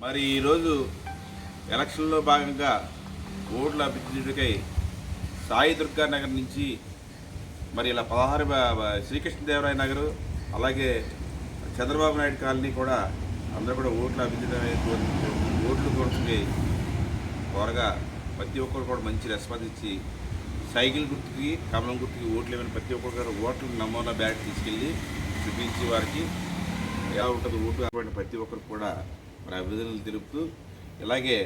మరి ఈరోజు ఎలక్షన్లో భాగంగా ఓట్ల అభ్యర్థుడికై సాయి దుర్గా నగర్ నుంచి మరి ఇలా పదహారు శ్రీకృష్ణదేవరాయ నగరు అలాగే చంద్రబాబు నాయుడు కాలనీ కూడా అందరూ కూడా ఓట్ల అభ్యర్థి ఓట్లు కోర్చుకి త్వరగా ప్రతి ఒక్కరు కూడా మంచి రెస్పాన్స్ ఇచ్చి సైకిల్ గుర్తుకి కమలం గుర్తుకి ఓట్లు ఏమైనా ప్రతి ఒక్కరు కూడా ఓట్లు నమూనా బ్యాగ్ తీసుకెళ్ళి చూపించి వారికి ఎలా ఉంటుంది ఓటు కాబట్టి ప్రతి ఒక్కరు కూడా మరి అభినందనలు తెలుపుతూ ఇలాగే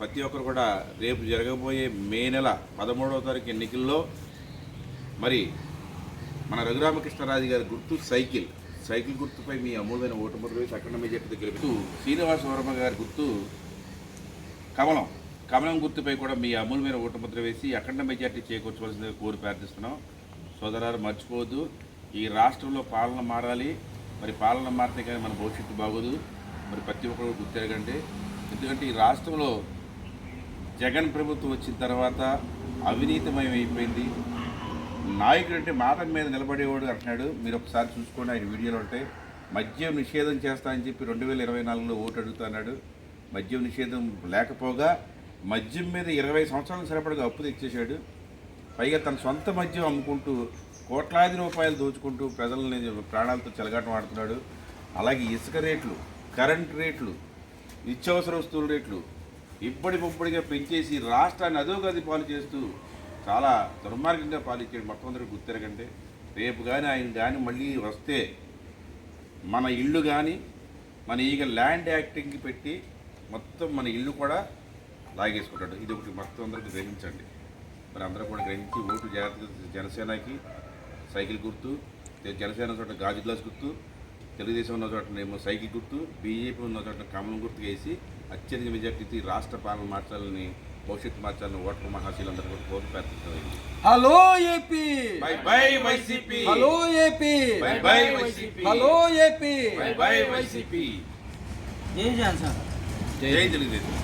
ప్రతి ఒక్కరు కూడా రేపు జరగబోయే మే నెల పదమూడవ తారీఖు ఎన్నికల్లో మరి మన రఘురామకృష్ణరాజు గారి గుర్తు సైకిల్ సైకిల్ గుర్తుపై మీ అమూల్యమైన ఓటు ముద్ర వేసి అక్కడ మెజార్టీతో గెలుపుతూ శ్రీనివాస వర్మ గారి గుర్తు కమలం కమలం గుర్తుపై కూడా మీ అమూల్యమైన ఓటు ముద్ర వేసి అఖండ మెజార్టీ చేకూర్చవలసిందిగా కోరి ప్రార్థిస్తున్నాం. సోదరాలు మర్చిపోవద్దు. ఈ రాష్ట్రంలో పాలన మారాలి. మరి పాలన మారితే కానీ మన భవిష్యత్తు బాగోదు. మరి ప్రతి ఒక్కరు గుర్తెరగండి. ఎందుకంటే ఈ రాష్ట్రంలో జగన్ ప్రభుత్వం వచ్చిన తర్వాత అవినీతిమయం అయిపోయింది. నాయకుడు అంటే మాట మీద నిలబడేవాడు అంటున్నాడు. మీరు ఒకసారి చూసుకోండి ఆయన వీడియోలు ఉంటే. మద్యం నిషేధం చేస్తా అని చెప్పి రెండు వేల ఇరవై నాలుగులో ఓటు అడుగుతున్నాడు మద్యం నిషేధం లేకపోగా మద్యం మీద ఇరవై సంవత్సరాలకు సరిపడగా అప్పు తెచ్చేశాడు. పైగా తన సొంత మద్యం అమ్ముకుంటూ కోట్లాది రూపాయలు దోచుకుంటూ ప్రజలని ప్రాణాలతో చెలగాటం ఆడుతున్నాడు. అలాగే ఇసుక రేట్లు కరెంట్ రేట్లు నిత్యావసర వస్తువుల రేట్లు ఇప్పటి పెంచేసి రాష్ట్రాన్ని అదోగది పాలు చేస్తూ చాలా దుర్మార్గంగా పాలించాడు మొత్తం అందరూ రేపు కానీ ఆయన కానీ మళ్ళీ వస్తే మన ఇల్లు కానీ మన ఈగ ల్యాండ్ యాక్టింగ్కి పెట్టి మొత్తం మన ఇల్లు కూడా లాగేసుకుంటాడు. ఇది ఒకటి మొత్తం అందరికి గ్రహించండి. మరి అందరూ కూడా గ్రహించి ఓటు జాగ్రత్తగా జనసేనకి సైకిల్ గుర్తు జనసేన చోట గాజు గ్లాస్ గుర్తు తెలుగుదేశం ఉన్న చోట ఏమో సైకిల్ గుర్తు బీజేపీ ఉన్న చోట కమలం గుర్తు వేసి అత్యధిక మెజార్టీ రాష్ట్ర పాలన మార్చాలని భవిష్యత్తు మార్చాలని ఓటర్ మహాశీలందరూ కూడా కోరి ప్రార్థించలేదు hello AP! Bye bye YCP! Hello AP! Bye bye YCP! Hello AP! Bye bye YCP! చేయాలి సార్ జై తెలుగుదేశం!